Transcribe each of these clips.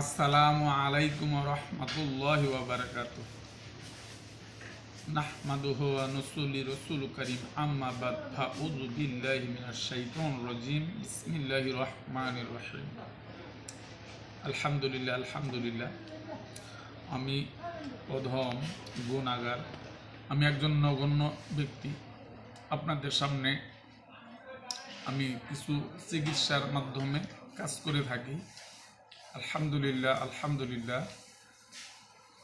আসসালামু আলাইকুম রহমতুল্লাহ ওবরকাত আলহামদুলিল্লাহ আলহামদুলিল্লাহ। আমি অধম গুণাগার আমি একজন নগণ্য ব্যক্তি। আপনাদের সামনে আমি কিছু চিকিৎসার মাধ্যমে কাজ করে থাকি। আলহামদুলিল্লাহ আলহামদুলিল্লাহ।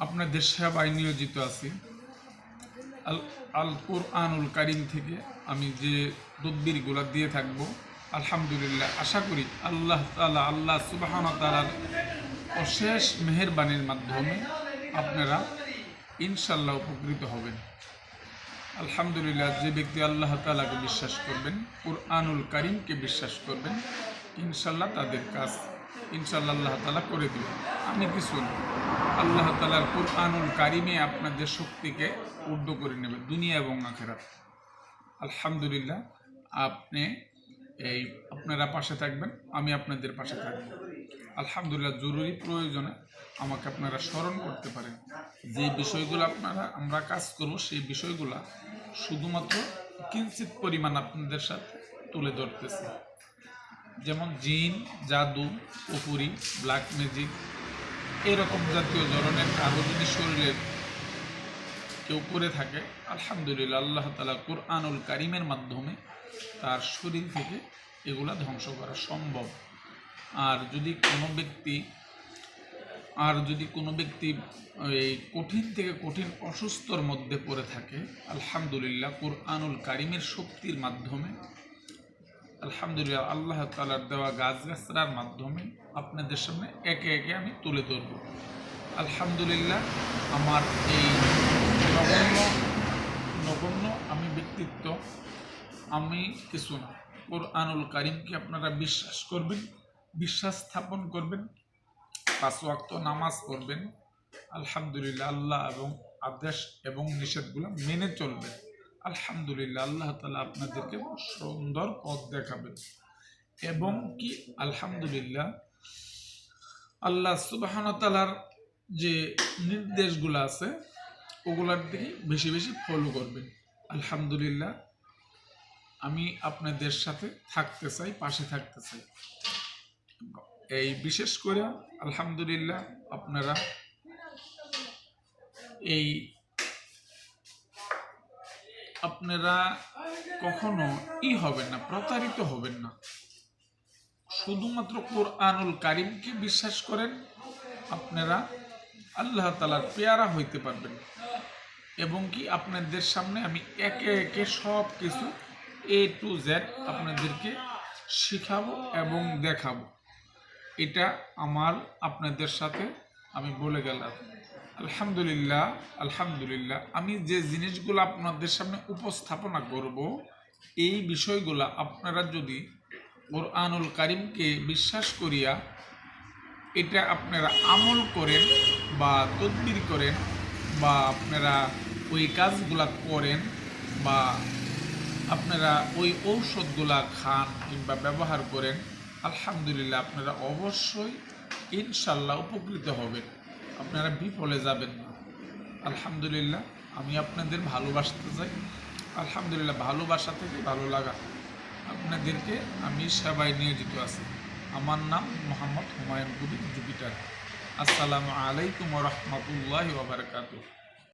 আপনাদের সেবায় নিয়োজিত আছি। আল আল কোরআনুল কারিম থেকে আমি যে তদ্বিরগুলো দিয়ে থাকব, আলহামদুলিল্লাহ, আশা করি আল্লাহ তালা আল্লাহ সুবাহান তালার অশেষ মেহেরবানির মাধ্যমে আপনারা ইনশাল্লাহ উপকৃত হবেন। আলহামদুলিল্লাহ, যে ব্যক্তি আল্লাহ তালাকে বিশ্বাস করবেন, কোরআনুল কারিমকে বিশ্বাস করবেন ইনশাল্লাহ তাদের কাজ ইনশাল্লাহ তালা করে দেবেন আমি কিছু না। আল্লাহ তালার কোরআনুল কারিমে আপনাদের শক্তিকে উর্দু করে নেবে, দুনিয়া এবং আখেরাত। আলহামদুলিল্লাহ, আপনি এই আপনারা পাশে থাকবেন, আমি আপনাদের পাশে থাকব। আলহামদুলিল্লাহ, জরুরি প্রয়োজনে আমাকে আপনারা স্মরণ করতে পারেন। যে বিষয়গুলো আপনারা, আমরা কাজ করব, সেই বিষয়গুলো শুধুমাত্র কিঞ্চিত পরিমাণ আপনাদের সাথে তুলে ধরতেছি। যেমন জিন, জাদু, পুকুরি, ব্ল্যাক ম্যাজিক, এরকম জাতীয় ধরনের কারও যদি শরীরের কেউ করে থাকে, আলহামদুলিল্লাহ আল্লাহ তালা কোরআনুল কারিমের মাধ্যমে তার শরীর থেকে এগুলা ধ্বংস করা সম্ভব। আর যদি কোনো ব্যক্তি, আর যদি কোনো ব্যক্তি এই কঠিন থেকে কঠিন অসুস্থর মধ্যে পড়ে থাকে, আলহামদুলিল্লাহ কোরআনুল কারিমের শক্তির মাধ্যমে আলহামদুলিল্লাহ, আল্লাহ তালার দেওয়া গাছগাছরার মাধ্যমে আপনাদের সামনে একে একে আমি তুলে ধরব। আলহামদুলিল্লাহ, আমার এই নগণ্য নগণ্য আমি ব্যক্তিত্ব, আমি কিছু না। কোরআনুল কারিমকে আপনারা বিশ্বাস করবেন, বিশ্বাস স্থাপন করবেন, পাঁচ ওয়াক্ত নামাজ পড়বেন, আলহামদুলিল্লাহ, আল্লাহ এবং আদেশ এবং নিষেধগুলো মেনে চলবেন। আলহামদুলিল্লাহ, আল্লাহ তালা আপনাদেরকে সুন্দর পথ দেখাবেন। এবং কি আলহামদুলিল্লাহ, আল্লাহ সুবাহান তালার যে নির্দেশগুলো আছে, ওগুলার দিকে বেশি বেশি ফলো করবেন। আলহামদুলিল্লাহ, আমি আপনাদের সাথে থাকতে চাই, পাশে থাকতে চাই। এই বিশেষ করে আলহামদুলিল্লাহ, আপনারা এই আপনারা কখনো ই হবেন না, প্রতারিত হবেন না। শুধুমাত্র কোরআনুল কারিমকে বিশ্বাস করেন, আপনারা আল্লাহ তালার পেয়ারা হইতে পারবেন। এবং কি আপনাদের সামনে আমি একে একে সব কিছু এ টু জেড আপনাদেরকে শিখাবো এবং দেখাবো। এটা আমার আপনাদের সাথে আমি বলে গেলাম। আলহামদুলিল্লাহ আলহামদুলিল্লাহ, আমি যে জিনিসগুলো আপনাদের সামনে উপস্থাপনা করব, এই বিষয়গুলো আপনারা যদি কোরআনুল কারিমকে বিশ্বাস করিয়া এটা আপনারা আমল করেন বা তদবির করেন বা আপনারা ওই কাজগুলা করেন বা আপনারা ওই ঔষধগুলা খান কিংবা ব্যবহার করেন, আলহামদুলিল্লাহ আপনারা অবশ্যই ইনশাল্লাহ উপকৃত হবেন। আপনারা বিফলে যাবেন না। আলহামদুলিল্লাহ, আমি আপনাদের ভালোবাসতে চাই। আলহামদুলিল্লাহ, ভালোবাসা থেকে ভালো লাগা। আপনাদেরকে আমি সেবায় নিয়োজিত আছি। আমার নাম মোহাম্মদ হুমায়ুন কবির, জুপিটার। আসসালামু আলাইকুম রহমতুল্লাহ ওবরকাতুহ